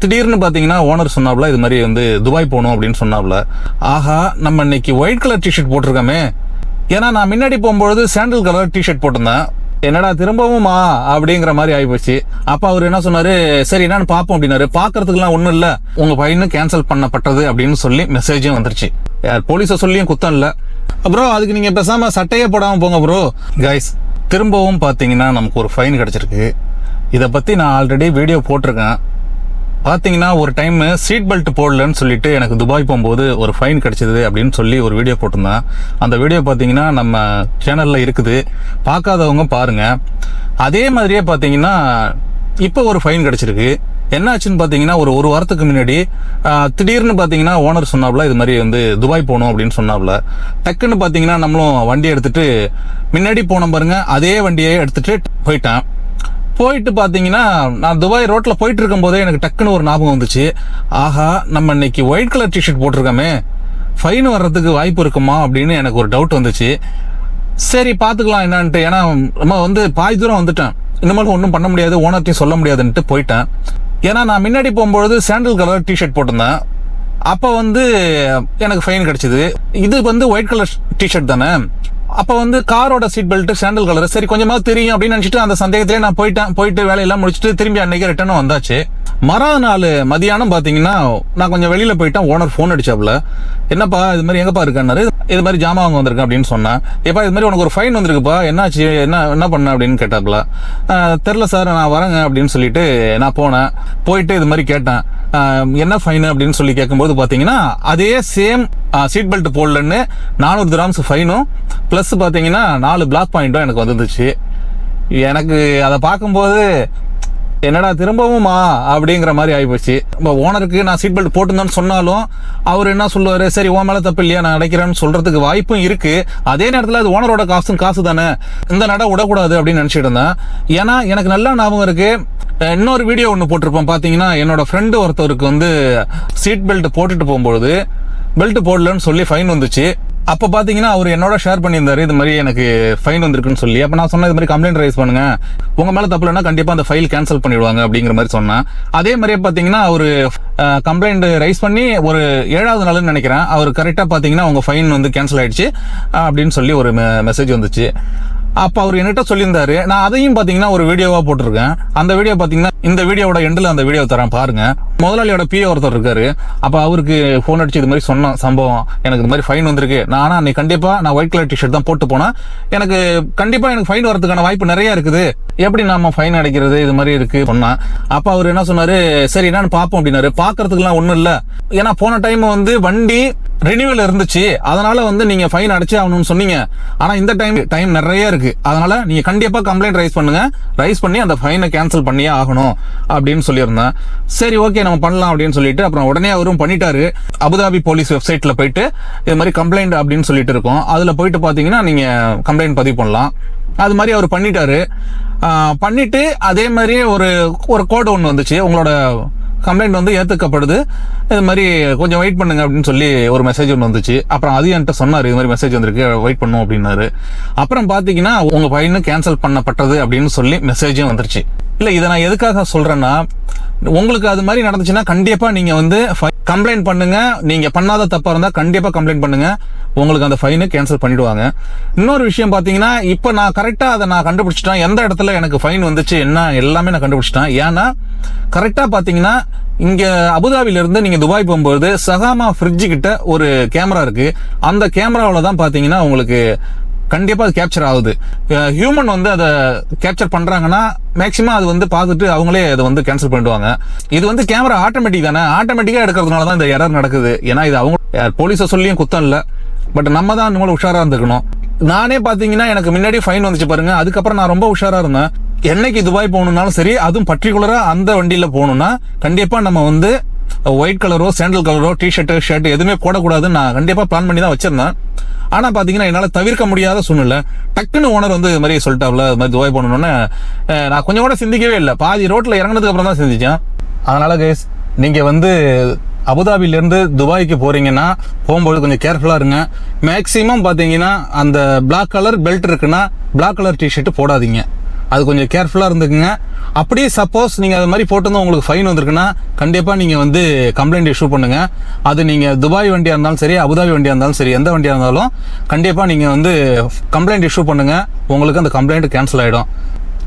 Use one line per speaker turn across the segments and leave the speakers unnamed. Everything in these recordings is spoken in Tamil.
திடீர்னு பார்த்தீங்கன்னா ஓனர் சொன்னாப்ல இது மாதிரி வந்து துபாய் போகணும் அப்படின்னு சொன்னாப்ல. ஆஹா நம்ம இன்னைக்கு ஒயிட் கலர் டிஷர்ட் போட்டிருக்கோமே. ஏன்னா நான் முன்னாடி போகும்பொழுது சாண்டில் கலர் டிஷர்ட் போட்டிருந்தேன். என்னடா திரும்பவுமா? அப்படிங்கிற மாதிரி ஆயிப்போச்சு. அப்ப அவர் என்ன சொன்னாரு? சரி என்னன்னு பாப்போம் அப்படின்னாரு. பார்க்கறதுக்குலாம் ஒண்ணும் இல்ல. உங்க பையனு கேன்சல் பண்ணப்பட்டது அப்படின்னு சொல்லி மெசேஜும் வந்துருச்சு. யார் போலீஸ சொல்லியும் குத்தம் இல்ல. ப்ரோ அதுக்கு நீங்க பேசாம சட்டையே போடாம போங்க ப்ரோ கைஸ் திரும்பவும் பாத்தீங்கன்னா நமக்கு ஒரு ஃபைன் கிடைச்சிருக்கு. இதை பத்தி நான் ஆல்ரெடி வீடியோ போட்டிருக்கேன். பார்த்தீங்கன்னா ஒரு டைம் சீட் பெல்ட் போடலன்னு சொல்லிட்டு எனக்கு துபாய் போகும்போது ஒரு ஃபைன் கிடச்சிது அப்படின்னு சொல்லி ஒரு வீடியோ போட்டிருந்தேன். அந்த வீடியோ பார்த்தீங்கன்னா நம்ம சேனலில் இருக்குது. பார்க்காதவங்க பாருங்கள் அதே மாதிரியே பார்த்தீங்கன்னா இப்போ ஒரு ஃபைன் கிடச்சிருக்கு. என்னாச்சுன்னு பார்த்தீங்கன்னா ஒரு ஒரு வாரத்துக்கு முன்னாடி திடீர்னு பார்த்தீங்கன்னா ஓனர் சொன்னாப்ல இது மாதிரி வந்து துபாய் போகணும் அப்படின்னு சொன்னாப்ல. டக்குன்னு பார்த்தீங்கன்னா நம்மளும் வண்டி எடுத்துட்டு முன்னாடி போனோம் பாருங்க அதே வண்டியை எடுத்துட்டு போயிட்டேன். போயிட்டு பார்த்தீங்கன்னா நான் துபாய் ரோட்டில் போயிட்டு இருக்கும் போதே எனக்கு டக்குன்னு ஒரு ஞாபகம் வந்துச்சு. ஆஹா நம்ம இன்னைக்கு ஒயிட் கலர் டிஷர்ட் போட்டிருக்கோமே. ஃபைன் வர்றதுக்கு வாய்ப்பு இருக்குமா அப்படின்னு எனக்கு ஒரு டவுட் வந்துச்சு. சரி பார்த்துக்கலாம் என்னன்ட்டு. ஏன்னா நம்ம வந்து பாதி தூரம் வந்துட்டேன். இனிமேல் ஒன்றும் பண்ண முடியாது ஓனர்ட்டையும் சொல்ல முடியாதுன்ட்டு போயிட்டேன். ஏன்னா நான் முன்னாடி போகும்பொழுது சாண்டில் கலர் டிஷர்ட் போட்டிருந்தேன். அப்போ வந்து எனக்கு ஃபைன் கிடச்சிது. இது வந்து ஒயிட் கலர் டிஷர்ட் தானே? அப்போ வந்து காரோட சீட் பெல்ட் சாண்டல் கலர் சரி கொஞ்சமாக தெரியும் அப்படின்னு நினச்சிட்டு அந்த சந்தேகத்திலே நான் போயிட்டேன். போயிட்டு வேலையெல்லாம் முடிச்சுட்டு திரும்பி அன்னைக்கு ரிட்டர்னும் வந்தாச்சு. மறாத நாள் மதியானம் பார்த்தீங்கன்னா நான் கொஞ்சம் வெளியில் போயிட்டேன். ஓனர் ஃபோன் அடிச்சாப்புல. என்னப்பா இது மாதிரி எங்கப்பா இருக்காரு இது மாதிரி ஜாமான் வாங்க வந்திருக்கேன் அப்படின்னு சொன்னேன். ஏப்பா இது மாதிரி உனக்கு ஒரு ஃபைன் வந்திருக்குப்பா. என்னாச்சு? என்ன என்ன பண்ண அப்படின்னு கேட்டாப்புல. தெரில சார் நான் வரேங்க அப்படின்னு சொல்லிட்டு நான் போனேன். போயிட்டு இது மாதிரி கேட்டேன். என்ன ஃபைன் அப்படின்னு சொல்லி கேட்கும்போது பார்த்தீங்கன்னா அதே சேம் சீட் பெல்ட் போடலன்னு நானூறு கிராம்ஸ் ஃபைனும் ப்ளஸ் பார்த்தீங்கன்னா நாலு பிளாக் பாயிண்ட்டும் எனக்கு வந்துருச்சு எனக்கு அதை பார்க்கும்போது என்னடா திரும்பவுமா அப்படிங்கிற மாதிரி ஆகிப்போச்சு இப்போ ஓனருக்கு நான் சீட் பெல்ட் போட்டிருந்தேன்னு சொன்னாலும் அவர் என்ன சொல்லுவார்? சரி உன் மேலே தப்பு இல்லையா? நான் அடைக்கிறேன்னு சொல்கிறதுக்கு வாய்ப்பும் இருக்குது அதே நேரத்தில் அது ஓனரோட காசும் காசு தானே. இந்த நட விடக்கூடாது அப்படின்னு நினச்சிட்டு இருந்தேன். ஏன்னா எனக்கு நல்ல ஞாபகம் இருக்குது இன்னொரு வீடியோ ஒன்று போட்டிருப்போம். பார்த்தீங்கன்னா என்னோட ஃப்ரெண்டு ஒருத்தருக்கு வந்து சீட் பெல்ட் போட்டுட்டு போகும்பொழுது பெல்ட் போடலன்னு சொல்லி ஃபைன் வந்துச்சு. அப்ப பாத்தீங்கன்னா அவர் என்னோட ஷேர் பண்ணியிருந்தாரு இது மாதிரி எனக்கு ஃபைன் வந்திருக்குன்னு சொல்லி. அப்ப நான் சொன்னேன் இது மாதிரி கம்ப்ளைண்ட் ரைஸ் பண்ணுங்க. உங்க மேல தப்பு இல்லைன்னா கண்டிப்பா அந்த ஃபைல் கேன்சல் பண்ணிடுவாங்க அப்படிங்கிற மாதிரி சொன்னேன் அதே மாதிரியே பாத்தீங்கன்னா அவர் கம்ப்ளைண்ட் ரைஸ் பண்ணி ஒரு ஏழாவது நாள்னு நினைக்கிறேன். அவர் கரெக்டா பாத்தீங்கன்னா உங்க ஃபைன் வந்து கேன்சல் ஆயிடுச்சு அப்படின்னு சொல்லி ஒரு மெசேஜ் வந்துச்சு. அப்ப அவர் என்கிட்ட சொல்லியிருந்தாரு. நான் அதையும் பாத்தீங்கன்னா ஒரு வீடியோவா போட்டிருக்கேன். அந்த வீடியோ பாத்தீங்கன்னா இந்த வீடியோவோட எண்டில் அந்த வீடியோ தரேன் பாருங்க. முதலாளியோட பிஏ ஒருத்தர் இருக்காரு. அப்போ அவருக்கு ஃபோன் அடிச்சு இது மாதிரி சொன்ன சம்பவம் எனக்கு இது மாதிரி ஃபைன் வந்திருக்கு. நான் ஆனால் நீ கண்டிப்பாக நான் ஒயிட் கலர் டிஷர்ட் தான் போட்டு போனேன். எனக்கு கண்டிப்பாக எனக்கு ஃபைன் வரதுக்கான வாய்ப்பு நிறைய இருக்குது. எப்படி நாம ஃபைன் அடைக்கிறது இது மாதிரி இருக்கு சொன்னான் அப்போ அவர் என்ன சொன்னாரு? சரி என்னன்னு பார்ப்போம் அப்படின்னாரு. பார்க்கறதுக்குலாம் ஒன்றும் இல்லை. ஏன்னா போன டைம் வந்து வண்டி ரினியூவல் இருந்துச்சு. அதனால வந்து நீங்க ஃபைன் அடைச்சே ஆகணும்னு சொன்னீங்க. ஆனா இந்த டைம் டைம் நிறைய இருக்கு. அதனால நீங்க கண்டிப்பா கம்ப்ளைண்ட் ரைஸ் பண்ணுங்க. ரைஸ் பண்ணி அந்த ஃபைனை கேன்சல் பண்ணியே ஆகணும். அப்படின்னு சொல்லியிருந்தேன். சரி ஓகே நம்ம பண்ணலாம் அப்படின்னு சொல்லிட்டு அப்புறம் உடனே அவரும் பண்ணிட்டாரு. அபுதாபி போலீஸ் வெப்சைட்ல போயிட்டு இது மாதிரி கம்ப்ளைண்ட் அப்படின்னு சொல்லிட்டு இருக்கோம். அதுல போயிட்டு பாத்தீங்கன்னா நீங்க கம்ப்ளைண்ட் பதிவு பண்ணலாம். அது மாதிரி அவர் பண்ணிட்டாரு. பண்ணிட்டு அதே மாதிரி ஒரு ஒரு கோடு ஒன்று வந்துச்சு. உங்களோட கம்ப்ளைண்ட் வந்து ஏற்றுக்கப்படுது இது மாதிரி கொஞ்சம் வெயிட் பண்ணுங்க அப்படின்னு சொல்லி ஒரு மெசேஜ் ஒன்று வந்துச்சு. அப்புறம் அது என்கிட்ட சொன்னார் இது மாதிரி மெசேஜ் வந்திருக்கு வெயிட் பண்ணும் அப்படின்னாரு. அப்புறம் பார்த்தீங்கன்னா உங்கள் பையனு கேன்சல் பண்ணப்பட்டது அப்படின்னு சொல்லி மெசேஜும் வந்துருச்சு. இல்லை இதை நான் எதுக்காக சொல்கிறேன்னா உங்களுக்கு அது மாதிரி நடந்துச்சுன்னா கண்டிப்பாக நீங்கள் வந்து கம்ப்ளைண்ட் பண்ணுங்க. நீங்கள் பண்ணாத தப்பாக இருந்தால் கண்டிப்பாக கம்ப்ளைண்ட் பண்ணுங்க. உங்களுக்கு அந்த ஃபைனு கேன்சல் பண்ணிடுவாங்க. இன்னொரு விஷயம் பார்த்தீங்கன்னா இப்போ நான் கரெக்டாக அதை நான் கண்டுபிடிச்சிட்டேன். எந்த இடத்துல எனக்கு ஃபைன் வந்துச்சு என்ன எல்லாமே நான் கண்டுபிடிச்சிட்டேன். ஏன்னா கரெக்டாக பார்த்தீங்கன்னா இங்கே அபுதாபில இருந்து துபாய் போகும்போது சகாமா ஃப்ரிட்ஜ் கிட்ட ஒரு கேமரா இருக்குது அந்த கேமராவில் தான் பார்த்தீங்கன்னா உங்களுக்கு கண்டிப்பாக அது கேப்சர் ஆகுது. ஹியூமன் வந்து அதை கேப்சர் பண்ணுறாங்கன்னா மேக்சிமம் அது வந்து பார்த்துட்டு அவங்களே அதை வந்து கேன்சல் பண்ணிடுவாங்க. இது வந்து கேமரா ஆட்டோமேட்டிக் தானே? ஆட்டோமேட்டிக்காக எடுக்கிறதுனால தான் இந்த எரர் நடக்குது. ஏன்னா இது அவங்க போலீஸை சொல்லியும் குத்தம் இல்லை. பட் நம்ம தான் இன்னும் உஷாராக இருந்துக்கணும் நானே பார்த்தீங்கன்னா எனக்கு முன்னாடி ஃபைன் வந்துச்சு பாருங்க. அதுக்கப்புறம் நான் ரொம்ப உஷாராக இருந்தேன். என்னைக்கு துபாய் போகணுன்னாலும் சரி அதுவும் பர்டிகுலராக அந்த வண்டியில் போகணுன்னா கண்டிப்பாக நம்ம வந்து ஒயிட் கலரோ சேண்டல் கலரோ டிஷர்ட்டு ஷர்ட் எதுவுமே போடக்கூடாதுன்னு நான் கண்டிப்பாக பிளான் பண்ணி தான் வச்சிருந்தேன். ஆனால் பார்த்தீங்கன்னா என்னால் தவிர்க்க முடியாத சூழ்நிலை. டக்குன்னு ஓனர் வந்து இது மாதிரி சொல்லிட்டாப்ல இது மாதிரி துபாய் போனோன்னே நான் கொஞ்சம் கூட சிந்திக்கவே இல்லை. பாதி ரோட்டில் இறங்கினதுக்கு அப்புறம் தான் சிந்திச்சேன். அதனால் கைஸ் நீங்கள் வந்து அபுதாபிலேருந்து துபாய்க்கு போகிறீங்கன்னா போகும்போது கொஞ்சம் கேர்ஃபுல்லாக இருங்க. மேக்சிமம் பார்த்தீங்கன்னா அந்த பிளாக் கலர் பெல்ட் இருக்குன்னா பிளாக் கலர் டிஷர்ட் போடாதீங்க. அது கொஞ்சம் கேர்ஃபுல்லாக இருந்துக்குங்க. அப்படியே சப்போஸ் நீங்கள் அது மாதிரி போட்டு உங்களுக்கு ஃபைன் வந்திருக்குன்னா கண்டிப்பாக நீங்கள் வந்து கம்ப்ளைண்ட் இஷ்யூ பண்ணுங்கள் அது நீங்கள் துபாய் வண்டியாக இருந்தாலும் சரி அபுதாபி வண்டியாக இருந்தாலும் சரி எந்த வண்டியாக இருந்தாலும் கண்டிப்பாக நீங்கள் வந்து கம்ப்ளைண்ட் இஷ்யூ பண்ணுங்கள் உங்களுக்கு அந்த கம்ப்ளைண்ட் கேன்சல் ஆகிடும்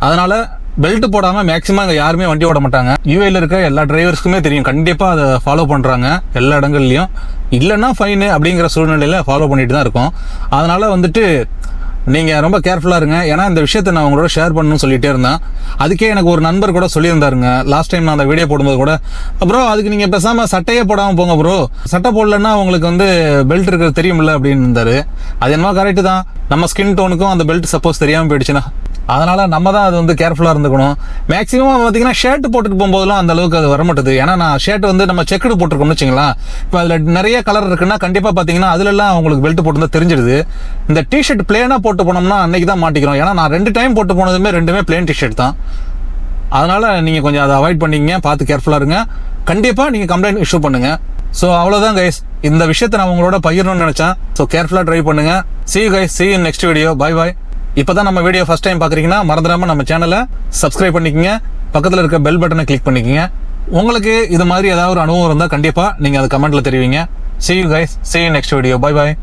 அதனால் பெல்ட் போடாமல் மேக்ஸிமம் அங்கே யாருமே வண்டி ஓட மாட்டாங்க. யூஏல இருக்க எல்லா டிரைவர்ஸ்க்குமே தெரியும். கண்டிப்பாக அதை ஃபாலோ பண்ணுறாங்க எல்லா இடங்கள்லையும். இல்லைன்னா ஃபைனு அப்படிங்கிற சூழ்நிலையில் ஃபாலோ பண்ணிட்டு தான் இருக்கும். அதனால் வந்துட்டு நீங்கள் ரொம்ப கேர்ஃபுல்லாக இருங்க. ஏன்னா இந்த விஷயத்தை நான் உங்களோட ஷேர் பண்ணணும்னு சொல்லிகிட்டே இருந்தேன். அதுக்கே எனக்கு ஒரு நண்பர் கூட சொல்லியிருந்தாருங்க. லாஸ்ட் டைம் நான் அந்த வீடியோ போடும்போது கூட ப்ரோ அதுக்கு நீங்கள் பேசாமல் சட்டையே போடாமல் போங்க ப்ரோ சட்டை போடலன்னா உங்களுக்கு வந்து பெல்ட் இருக்கிறது தெரியுமில்ல அப்படின்னு இருந்தார். அது என்னமோ கரெக்டு தான். நம்ம ஸ்கின் டோனுக்கும் அந்த பெல்ட் சப்போஸ் தெரியாமல் போயிடுச்சுன்னா. அதனால் நம்ம தான் அது வந்து கேர்ஃபுல்லாக இருந்துக்கணும். மேக்ஸிமம் பார்த்தீங்கன்னா ஷர்ட் போட்டுட்டு போகும்போதெல்லாம் அந்த அளவுக்கு அது வர மாட்டுது ஏன்னா நான் ஷர்ட் வந்து நம்ம செக்குடு போட்டிருக்கோம்னு வச்சுங்களேன் இப்போ அதில் நிறைய கலர் இருக்குன்னா கண்டிப்பாக பார்த்தீங்கன்னா அதுலலாம் உங்களுக்கு பெல்ட் போட்டுருந்தா தெரிஞ்சிடுது. இந்த டிஷர்ட் பிளேனாக போட்டு போனோம்னா அன்றைக்கி தான் மாட்டிக்கிறோம். ஏன்னா நான் ரெண்டு டைம் போட்டு போனதுமே ரெண்டுமே பிளேன் டிஷர்ட் தான். அதனால் நீங்கள் கொஞ்சம் அதை அவாய்ட் பண்ணிக்கங்க பார்த்து கேர்ஃபுல்லாக இருங்க. கண்டிப்பாக நீங்கள் கம்ப்ளைண்ட் இஷ்யூ பண்ணுங்கள் ஸோ அவ்வளோதான் கைஸ் இந்த விஷயத்தை நான் உங்களோட பகிரணும்னு நினச்சேன். ஸோ கேர்ஃபுல்லாக ட்ரை பண்ணுங்கள் see guys see in next video bye bye இப்போ தான் நம்ம வீடியோ ஃபஸ்ட் டைம் பார்க்குறீங்கன்னா மறந்துடாமல் நம்ம சேனலை சப்ஸ்கிரைப் பண்ணிக்கங்க. பக்கத்தில் இருக்க பெல் பட்டனை கிளிக் பண்ணிக்கோங்க. உங்களுக்கு இது மாதிரி ஏதாவது ஒரு அனுபவம் இருந்தால் கண்டிப்பாக நீங்கள் அதை கமெண்ட்டில் தெரிவிங்க. See you guys see you next video bye bye